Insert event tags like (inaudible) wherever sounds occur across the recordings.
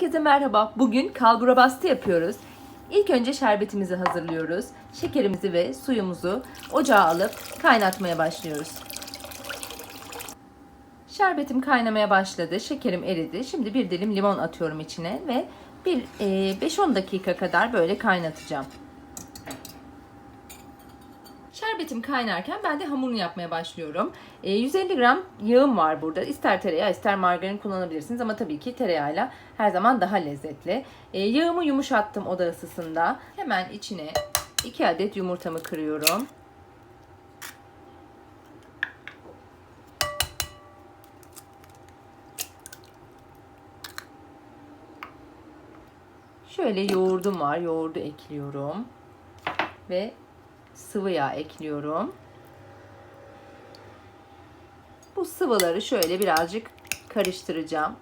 Herkese merhaba. Bugün kalbura bastı yapıyoruz. İlk önce şerbetimizi hazırlıyoruz. Şekerimizi ve suyumuzu ocağa alıp kaynatmaya başlıyoruz. Şerbetim kaynamaya başladı. Şekerim eridi. Şimdi bir dilim limon atıyorum içine ve bir e, 5-10 dakika kadar böyle kaynatacağım. Şerbetim kaynarken ben de hamurunu yapmaya başlıyorum. E, 150 gram yağım var burada. İster tereyağı ister margarin kullanabilirsiniz ama tabii ki tereyağıyla her zaman daha lezzetli. E, yağımı yumuşattım oda ısısında. Hemen içine 2 adet yumurtamı kırıyorum. Şöyle yoğurdum var. Yoğurdu ekliyorum. Ve sıvı yağ ekliyorum. Bu sıvıları şöyle birazcık karıştıracağım.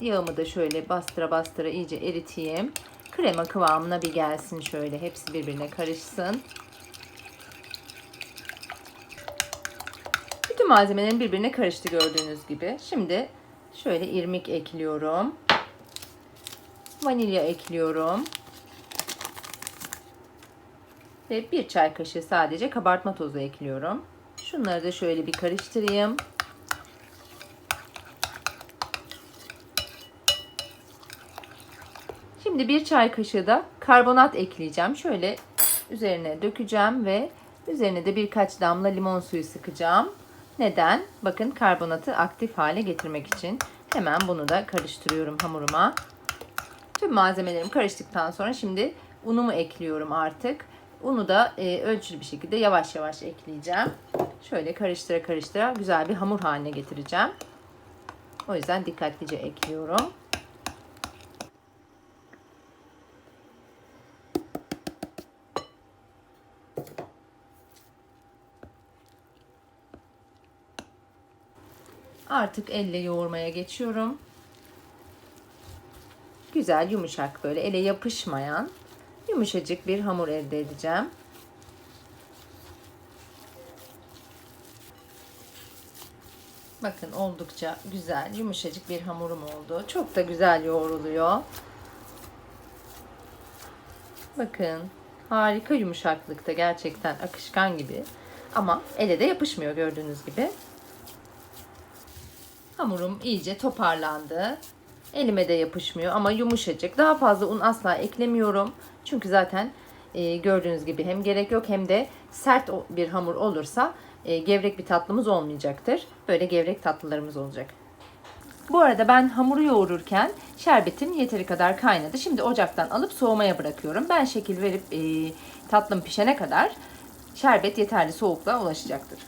Yağımı da şöyle bastıra bastıra iyice eriteyim. Krema kıvamına bir gelsin şöyle. Hepsi birbirine karışsın. Bütün malzemelerin birbirine karıştı gördüğünüz gibi. Şimdi şöyle irmik ekliyorum. Vanilya ekliyorum. Ve bir çay kaşığı sadece kabartma tozu ekliyorum. Şunları da şöyle bir karıştırayım. Şimdi bir çay kaşığı da karbonat ekleyeceğim. Şöyle üzerine dökeceğim ve üzerine de birkaç damla limon suyu sıkacağım. Neden? Bakın karbonatı aktif hale getirmek için. Hemen bunu da karıştırıyorum hamuruma. Tüm malzemelerim karıştıktan sonra şimdi unumu ekliyorum artık. Unu da e, ölçülü bir şekilde yavaş yavaş ekleyeceğim. Şöyle karıştıra karıştıra güzel bir hamur haline getireceğim. O yüzden dikkatlice ekliyorum. Artık elle yoğurmaya geçiyorum. Güzel yumuşak böyle ele yapışmayan yumuşacık bir hamur elde edeceğim. Bakın oldukça güzel, yumuşacık bir hamurum oldu. Çok da güzel yoğruluyor. Bakın harika yumuşaklıkta gerçekten akışkan gibi. Ama ele de yapışmıyor gördüğünüz gibi. Hamurum iyice toparlandı. Elime de yapışmıyor ama yumuşacık. Daha fazla un asla eklemiyorum. Çünkü zaten e, gördüğünüz gibi hem gerek yok hem de sert bir hamur olursa e, gevrek bir tatlımız olmayacaktır. Böyle gevrek tatlılarımız olacak. Bu arada ben hamuru yoğururken şerbetim yeteri kadar kaynadı. Şimdi ocaktan alıp soğumaya bırakıyorum. Ben şekil verip e, tatlım pişene kadar şerbet yeterli soğukluğa ulaşacaktır.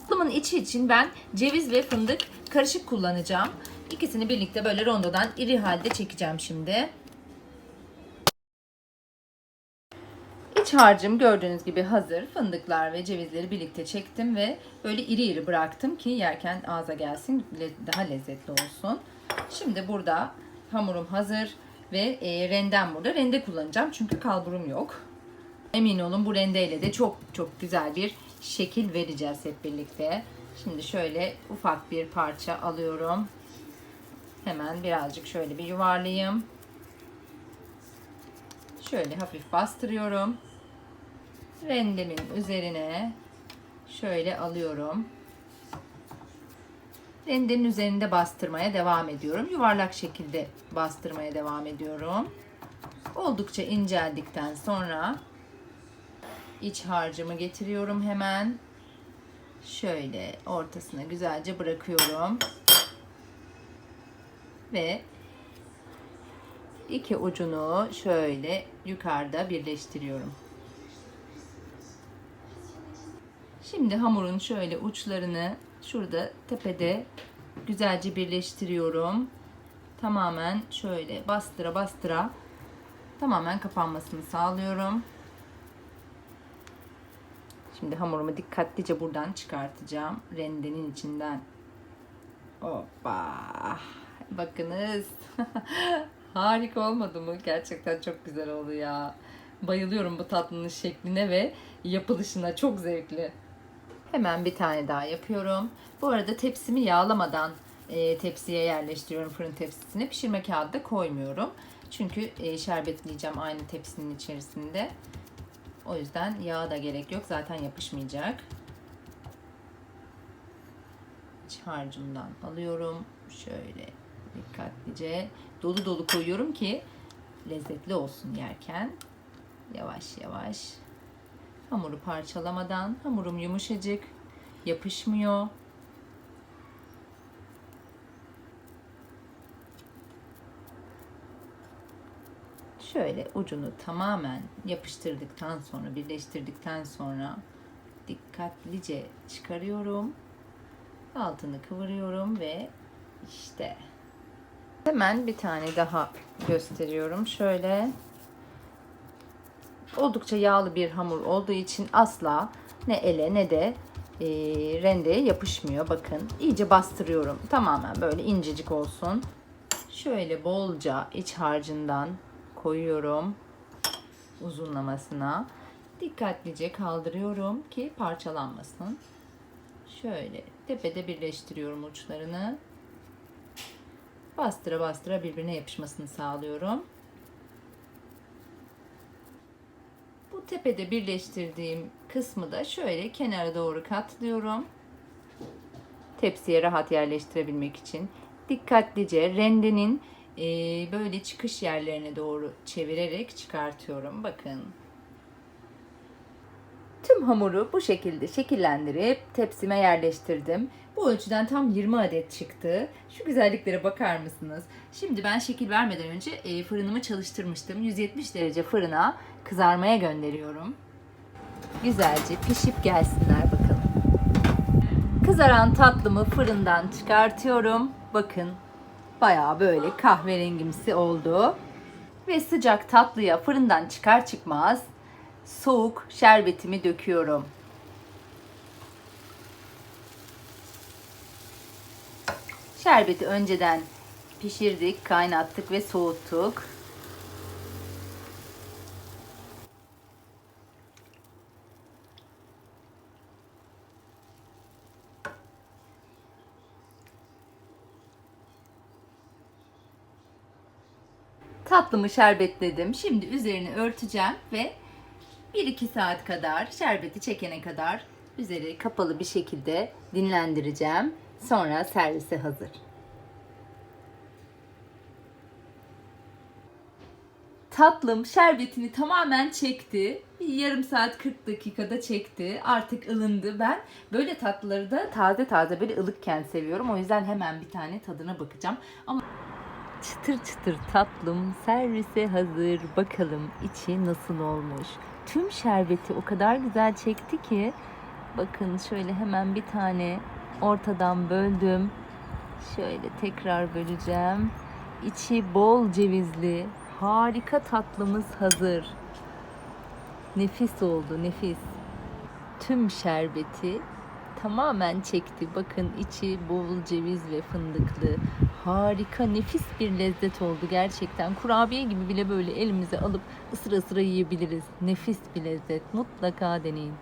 Tatlımın içi için ben ceviz ve fındık karışık kullanacağım. İkisini birlikte böyle rondodan iri halde çekeceğim şimdi. İç harcım gördüğünüz gibi hazır. Fındıklar ve cevizleri birlikte çektim ve böyle iri iri bıraktım ki yerken ağza gelsin daha lezzetli olsun. Şimdi burada hamurum hazır ve e, rendem burada. Rende kullanacağım çünkü kalburum yok. Emin olun bu rendeyle de çok çok güzel bir şekil vereceğiz hep birlikte. Şimdi şöyle ufak bir parça alıyorum. Hemen birazcık şöyle bir yuvarlayayım. Şöyle hafif bastırıyorum. Rendemin üzerine şöyle alıyorum. Rendenin üzerinde bastırmaya devam ediyorum. Yuvarlak şekilde bastırmaya devam ediyorum. Oldukça inceldikten sonra iç harcımı getiriyorum hemen. Şöyle ortasına güzelce bırakıyorum ve iki ucunu şöyle yukarıda birleştiriyorum. Şimdi hamurun şöyle uçlarını şurada tepede güzelce birleştiriyorum. Tamamen şöyle bastıra bastıra tamamen kapanmasını sağlıyorum. Şimdi hamurumu dikkatlice buradan çıkartacağım. Rendenin içinden. Hoppa. Bakınız. (laughs) Harika olmadı mı? Gerçekten çok güzel oldu ya. Bayılıyorum bu tatlının şekline ve yapılışına. Çok zevkli. Hemen bir tane daha yapıyorum. Bu arada tepsimi yağlamadan e, tepsiye yerleştiriyorum fırın tepsisine. Pişirme kağıdı da koymuyorum. Çünkü e, şerbetleyeceğim aynı tepsinin içerisinde. O yüzden yağa da gerek yok. Zaten yapışmayacak. İç harcımdan alıyorum. Şöyle dikkatlice dolu dolu koyuyorum ki lezzetli olsun yerken. Yavaş yavaş. Hamuru parçalamadan. Hamurum yumuşacık. Yapışmıyor. Şöyle ucunu tamamen yapıştırdıktan sonra, birleştirdikten sonra dikkatlice çıkarıyorum. Altını kıvırıyorum ve işte hemen bir tane daha gösteriyorum. Şöyle oldukça yağlı bir hamur olduğu için asla ne ele ne de e, rendeye yapışmıyor. Bakın iyice bastırıyorum. Tamamen böyle incecik olsun. Şöyle bolca iç harcından koyuyorum uzunlamasına. Dikkatlice kaldırıyorum ki parçalanmasın. Şöyle tepede birleştiriyorum uçlarını. Bastıra bastıra birbirine yapışmasını sağlıyorum. Tepede birleştirdiğim kısmı da şöyle kenara doğru katlıyorum. Tepsiye rahat yerleştirebilmek için. Dikkatlice rendenin böyle çıkış yerlerine doğru çevirerek çıkartıyorum. Bakın. Tüm hamuru bu şekilde şekillendirip tepsime yerleştirdim. Bu ölçüden tam 20 adet çıktı. Şu güzelliklere bakar mısınız? Şimdi ben şekil vermeden önce e, fırınımı çalıştırmıştım. 170 derece fırına kızarmaya gönderiyorum. Güzelce pişip gelsinler bakalım. Kızaran tatlımı fırından çıkartıyorum. Bakın bayağı böyle kahverengimsi oldu. Ve sıcak tatlıya fırından çıkar çıkmaz soğuk şerbetimi döküyorum. Şerbeti önceden pişirdik, kaynattık ve soğuttuk. Tatlımı şerbetledim. Şimdi üzerini örteceğim ve 1-2 saat kadar şerbeti çekene kadar üzeri kapalı bir şekilde dinlendireceğim. Sonra servise hazır. Tatlım şerbetini tamamen çekti. Bir yarım saat 40 dakikada çekti. Artık ılındı. Ben böyle tatlıları da taze taze böyle ılıkken seviyorum. O yüzden hemen bir tane tadına bakacağım. Ama çıtır çıtır tatlım servise hazır. Bakalım içi nasıl olmuş. Tüm şerbeti o kadar güzel çekti ki bakın şöyle hemen bir tane ortadan böldüm. Şöyle tekrar böleceğim. İçi bol cevizli. Harika tatlımız hazır. Nefis oldu, nefis. Tüm şerbeti tamamen çekti. Bakın içi bol ceviz ve fındıklı. Harika, nefis bir lezzet oldu gerçekten. Kurabiye gibi bile böyle elimize alıp ısıra ısıra yiyebiliriz. Nefis bir lezzet. Mutlaka deneyin.